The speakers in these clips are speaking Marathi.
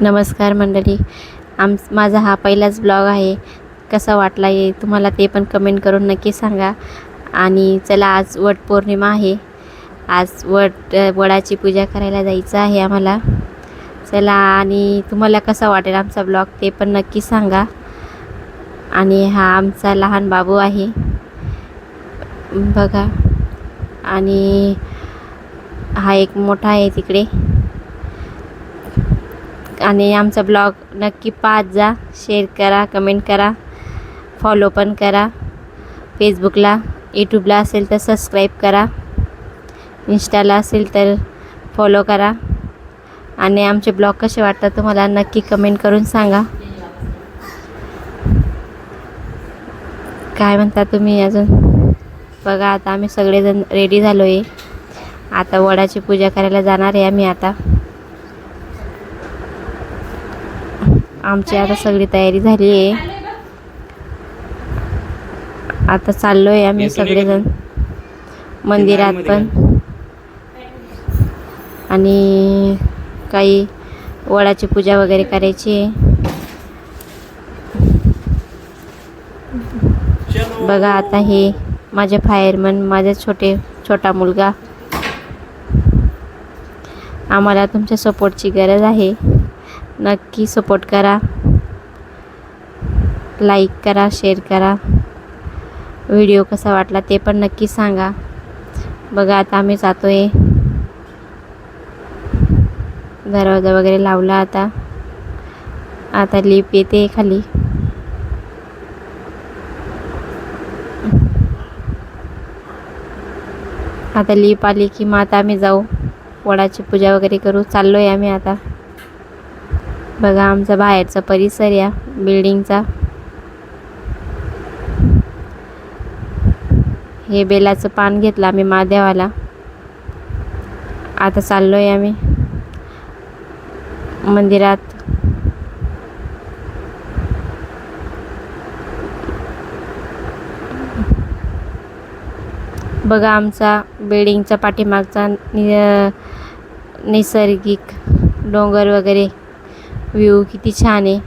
नमस्कार मंडळी. आम माझा हा पहिलाच ब्लॉग आहे. कसा वाटला आहे तुम्हाला ते पण कमेंट करून नक्की सांगा. आणि चला आज वट पौर्णिमा आहे. आज वट वडाची पूजा करायला जायचं आहे आम्हाला. चला आणि तुम्हाला कसा वाटेल आमचा ब्लॉग ते पण नक्की सांगा. आणि हा आमचा लहान बाबू आहे. बघा. आणि हा एक मोठा आहे तिकडे. आणि आमचा ब्लॉग नक्की पाहत जा शेअर करा कमेंट करा फॉलो पण करा. फेसबुकला यूट्यूबला असेल तर सबस्क्राईब करा. इंस्टाला असेल तर फॉलो करा. आणि आमचे ब्लॉग कसे वाटतात तुम्हाला नक्की कमेंट करून सांगा. काय म्हणता तुम्ही अजून? बघा आता आम्ही सगळेजण रेडी झालो आहे आता वडाची पूजा करायला जाणार आहे आम्ही आता. आमची आता सगळी तयारी झाली आहे. आता चाललो आहे आम्ही सगळेजण. मंदिरात पण. आणि काही वडाची पूजा वगैरे करायची आहे. बघा आता हे माझे फायरमन माझे छोटे छोटा मुलगा. आम्हाला तुमच्या सपोर्टची गरज आहे. नक्की सपोर्ट करा. लाईक करा शेअर करा. व्हिडिओ कसा वाटला ते पण नक्की सांगा. बघा आता आम्ही जातो आहे दरवाजा वगैरे लावला आता. आता लिप येते खाली. आता लिप आली की मग आता आम्ही जाऊ. वडाची पूजा वगैरे करू. चाललो आहे आम्ही आता. बघा आमचा बाहेरचा परिसर या बिल्डिंगचा. हे बेलाचं पान घेतलं आम्ही महादेवाला. आता चाललो आहे आम्ही मंदिरात. बघा आमचा बिल्डिंगचा पाठीमागचा नि नैसर्गिक डोंगर वगैरे. व्ह्यू किती छान आहे.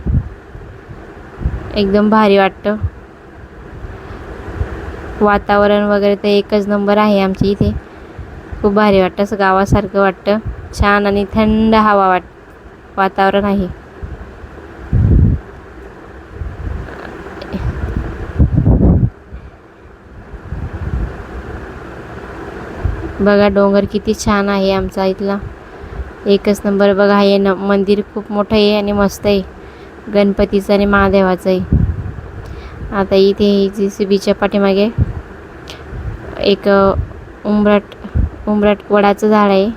एकदम भारी वाटतं. वातावरण वगैरे तर एकच नंबर आहे आमच्या इथे. खूप भारी वाटतं असं गावासारखं वाटतं. छान आणि थंड हवा वाट वातावरण आहे. बघा डोंगर किती छान आहे आमचा इथला. एकच नंबर बघा हे न मंदिर खूप मोठं आहे आणि मस्त आहे. गणपतीचं आणि महादेवाचं आहे. आता इथे जी सी बीच्या पाठीमागे एक उंबरट उंबराट वडाचं झाड आहे.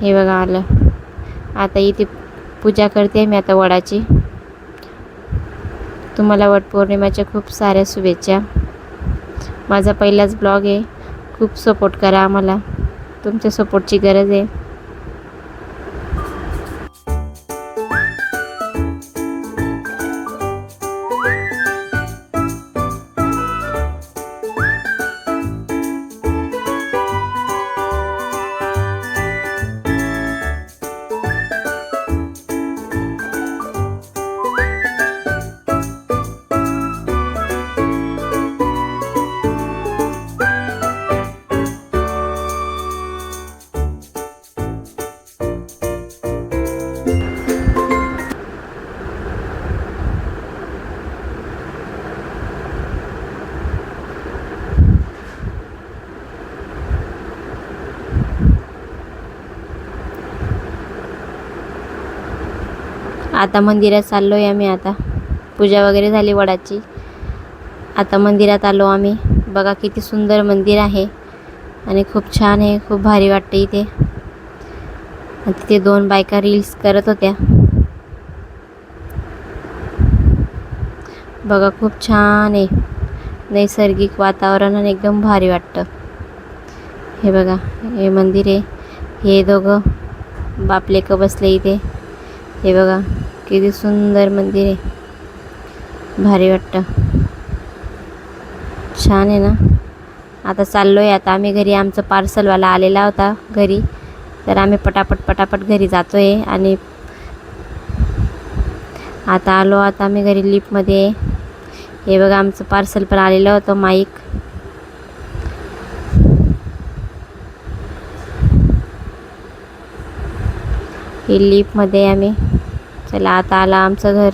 हे बघा आलं. आता इथे पूजा करते मी आता वडाची. तुम्हाला वटपौर्णिमेच्या खूप साऱ्या शुभेच्छा. माझा पहिलाच ब्लॉग आहे. खूप सपोर्ट करा आम्हाला. तुमच्या सपोर्टची गरज आहे. आता मंदिरात चाललो आहे आम्ही आता. पूजा वगैरे झाली वडाची. आता मंदिरात आलो आम्ही. बघा किती सुंदर मंदिर आहे. आणि खूप छान आहे खूप भारी वाटते इथे. तिथे दोन बायका रील्स करत होत्या. बघा खूप छान आहे. नैसर्गिक वातावरण आणि एकदम भारी वाटतं. हे बघा हे मंदिर आहे. हे दोघं बापलेकं बसले इथे. हे बघा. किती सुंदर मंदिर आहे. भारी वाटतं. छान आहे ना? आता चाललो आहे आता आम्ही घरी आमचं पार्सलवाला आलेला होता घरी. तर आम्ही पटापट पटापट घरी जातो आहे आणि आता आलो आता आम्ही घरी लिफ्टमध्ये हे बघा आमचं पार्सल पण आलेलं होतं माईक. ही लिफ्टमध्ये आम्ही. चला आता आला आमचं घर.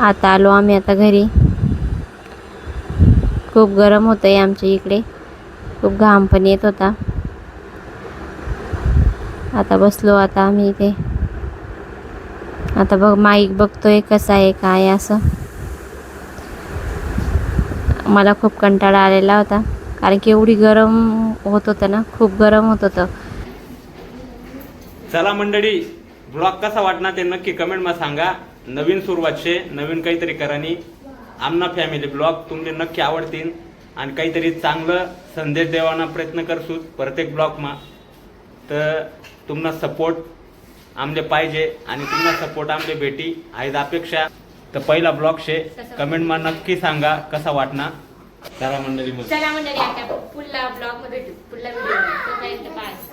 आता आलो आम्ही आता घरी. खूप गरम होतं आहे आमच्या इकडे. खूप घाम पण येत होता. आता बसलो आता आम्ही इथे. आता बघ माईक बघतोय कसं आहे काय असं. मला खूप कंटाळा आलेला होता. कारण की एवढी गरम होत होतं ना खूप गरम होत होतं. चला मंडळी ब्लॉग कसा वाटणार ते नक्की कमेंटमध्ये सांगा. नवीन सुरुवात शे नवीन काहीतरी करानी आमना फॅमिली ब्लॉग तुमले नक्की आवडतील. आणि काहीतरी चांगलं संदेश देवाना प्रयत्न करसू प्रत्येक ब्लॉगमा तर तुमना सपोर्ट आमले पाहिजे आणि तुमना सपोर्ट आमले भेटी. आहेत अपेक्षा. तर पहिला ब्लॉग शे. कमेंटमा नक्की सांगा कसा वाटणार? चला मंडळी मग. चला मंडळी आता पुढला ब्लॉगमध्ये भेटू. पुढला व्हिडिओ. तोपर्यंत बाय.